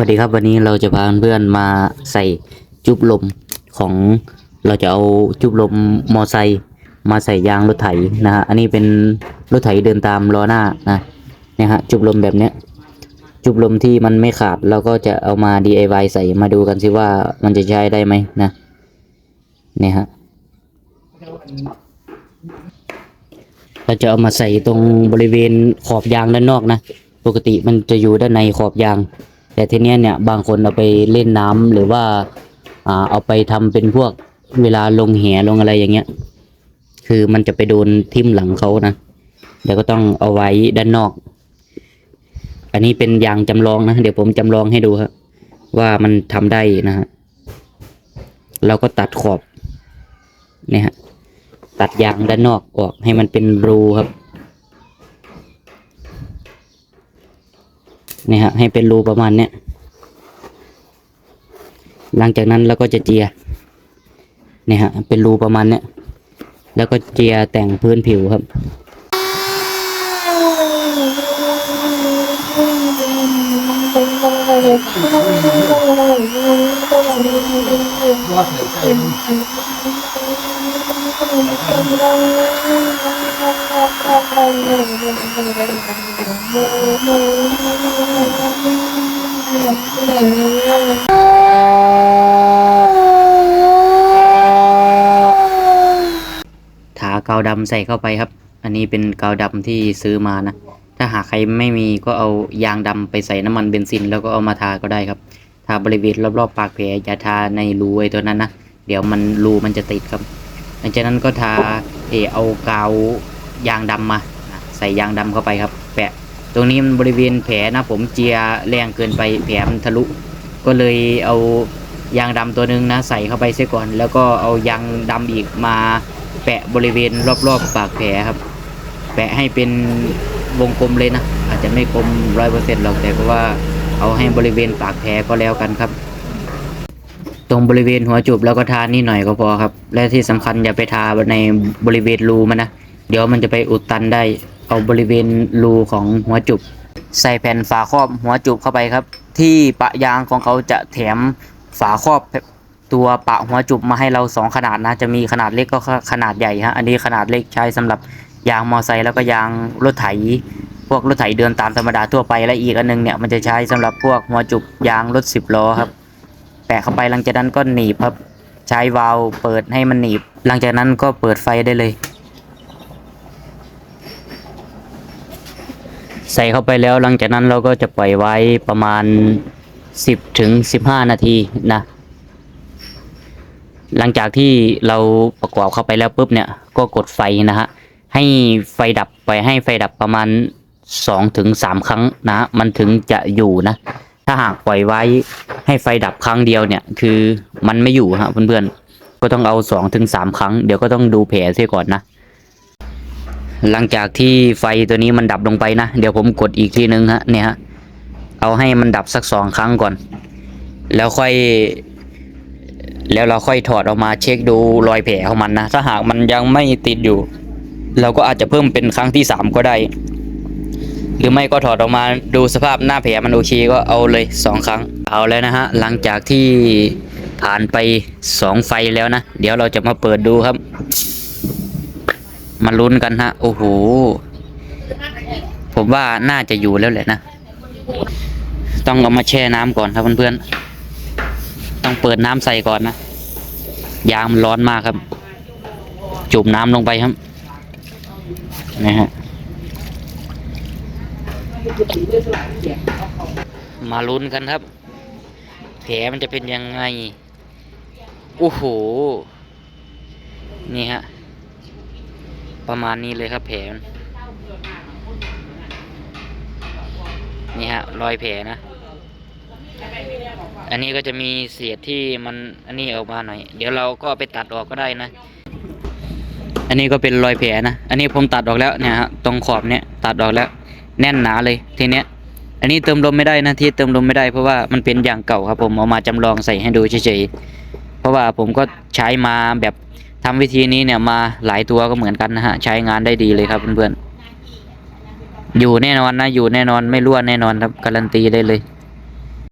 วัสดีครับวันนี้เราจะพาเพื่อนมาใส่จุบลมของเราจะเอาจุบลมมอไซค์มาใส่ยางรถไถนะฮะอันนี้เป็นรถไถเดินตามล้อหน้านะเนี่ยฮะจุบลมแบบเนี้ยจุบลมที่มันไม่ขาดเราก็จะเอามา DIY ใส่มาดูกันสิว่ามันจะใช้ได้ไหมนะเนี่ยฮะเราจะเอามาใส่ตรงบริเวณขอบยางด้านนอกนะ ปกติมันจะอยู่ด้านในขอบยาง แต่ทีเนี้ยเนี่ยบางคนเอาไปเล่นน้ำหรือว่าอ่าเอาไปทำเป็นพวกเวลาลงแหลงอะไรอย่างเงี้ย คือมันจะไปโดนทิ่มหลังเขานะเดี๋ยวก็ต้องเอาไว้ด้านนอก อันนี้เป็นยางจำลองนะ เดี๋ยวผมจำลองให้ดูครับว่ามันทำได้นะฮะเราก็ตัดขอบเนี่ยฮะตัดยางด้านนอกออกให้มันเป็นรูครับ นี่ยฮะให้เป็นรูประมาณเนี้ยหลังจากนั้นเราก็จะเจียเนี่ยฮะเป็นรูประมาณเนี้ยแล้วก็เจียแต่งพื้นผิวครับ ทากาวดำใส่เข้าไปครับ อันนี้เป็นกาวดำที่ซื้อมานะ ถ้าหากใครไม่มีก็เอายางดำไปใส่น้ำมันเบนซิน แล้วก็เอามาทาก็ได้ครับ ทาบริเวณรอบๆปากแผลอย่าทาในรูไอ้ตัวนั้นนะ เดี๋ยวมันรูมันจะติดครับ หลังจากนั้นก็ทาเอเอากาวยางดำมา ใส่ยางดำเข้าไปครับ แปะ ตรงนี้มันบริเวณแผลนะผมเจียแรงเกินไปแผลมันทะลุ ก็เลยเอายางดำตัวหนึงนะใส่เข้าไปเสียก่อน แล้วก็เอายางดำอีกมาแปะบริเวณรอบๆปากแผลครับ แปะให้เป็นวงกลมเลยนะ อาจจะไม่กลมร้อยเปอร์เซ็นต์หรอกแต่ก็ว่าเอาให้บริเวณปากแผลก็แล้วกันครับ ตรงบริเวณหัวจุบแล้วก็ทานี่หน่อยก็พอครับ และที่สำคัญอย่าไปทาในบริเวณรูมันนะเดี๋ยวมันจะไปอุดตันได้ เอาบริเวณรูของหัวจุบ ใส่แผ่นฝาครอบหัวจุบเข้าไปครับ ที่ปะยางของเขาจะแถมฝาครอบตัวปะหัวจุบมาให้เราสองขนาดนะ จะมีขนาดเล็กก็ขนาดใหญ่ฮะอันนี้ขนาดเล็กใช้สำหรับยางมอไซค์แล้วก็ยางรถไถ พวกรถไถเดินตามธรรมดาทั่วไปและอีกอันหนึงเนี่ยมันจะใช้สำหรับพวกหัวจุบยางรถสิบล้อครับแปะเข้าไปหลังจากนั้นก็หนีบครับ ใช้วาล์วเปิดให้มันหนีบ หลังจากนั้นก็เปิดไฟได้เลย ใส่เข้าไปแล้วหลังจากนั้นเราก็จะปล่อยไว้ประมาณ 10ถึง15 นาทีนะ หลังจากที่เราประกอบเข้าไปแล้วปุ๊บเนี่ยก็กดไฟนะฮะให้ไฟดับไปให้ไฟดับประมาณ2ถึง3ครั้งนะ มันถึงจะอยู่นะ ถ้าหากปล่อยไว้ให้ไฟดับครั้งเดียวเนี่ย คือมันไม่อยู่ฮะเพื่อนๆก็ต้องเอา2ถึง3ครั้งเดี๋ยวก็ต้องดูแผลเสียก่อนนะ หลังจากที่ไฟตัวนี้มันดับลงไปนะ เดี๋ยวผมกดอีกทีนึงฮะเนี่ยฮะเอาให้มันดับสักสองครั้งก่อน แล้วค่อย แล้วเราค่อยถอดออกมาเช็คดูรอยแผลของมันนะ ถ้าหากมันยังไม่ติดอยู่ เราก็อาจจะเพิ่มเป็นครั้งที่สามก็ได้ หรือไม่ก็ถอดออกมาดูสภาพหน้าแผลมันโอเคก็เอาเลยสองครั้ง เอาแล้วนะฮะหลังจากที่ผ่านไปสองไฟแล้วนะ เดี๋ยวเราจะมาเปิดดูครับ มาลุ้นกันฮะ โอ้โห ผมว่าน่าจะอยู่แล้วแหละนะ ต้องเอามาแช่น้ำก่อนครับเพื่อนๆ ต้องเปิดน้ำใส่ก่อนนะ ยางมันร้อนมากครับ จุ่มน้ำลงไปครับ นะฮะ มาลุ้นกันครับ แผลมันจะเป็นยังไง โอ้โห นี่ฮะ ประมาณนี้เลยครับแผลนี่ฮะรอยแผลนะ อันนี้ก็จะมีเศษที่มันอันนี้ออกมาหน่อย เดี๋ยวเราก็ไปตัดออกก็ได้นะ อันนี้ก็เป็นรอยแผลนะ อันนี้ผมตัดออกแล้วเนี่ยฮะตรงขอบเนี่ยตัดออกแล้ว แน่นหนาเลยทีเนี้ย อันนี้เติมลมไม่ได้นะที่เติมลมไม่ได้เพราะว่ามันเป็นอย่างเก่าครับ ผมเอามาจำลองใส่ให้ดูเฉยๆเพราะว่าผมก็ใช้มาแบบ ทำวิธีนี้เนี่ยมาหลายตัวก็เหมือนกันนะฮะ ใช้งานได้ดีเลยครับเพื่อนๆอยู่แน่นอนนะ อยู่แน่นอนไม่รั่วแน่นอนครับการันตีได้เลย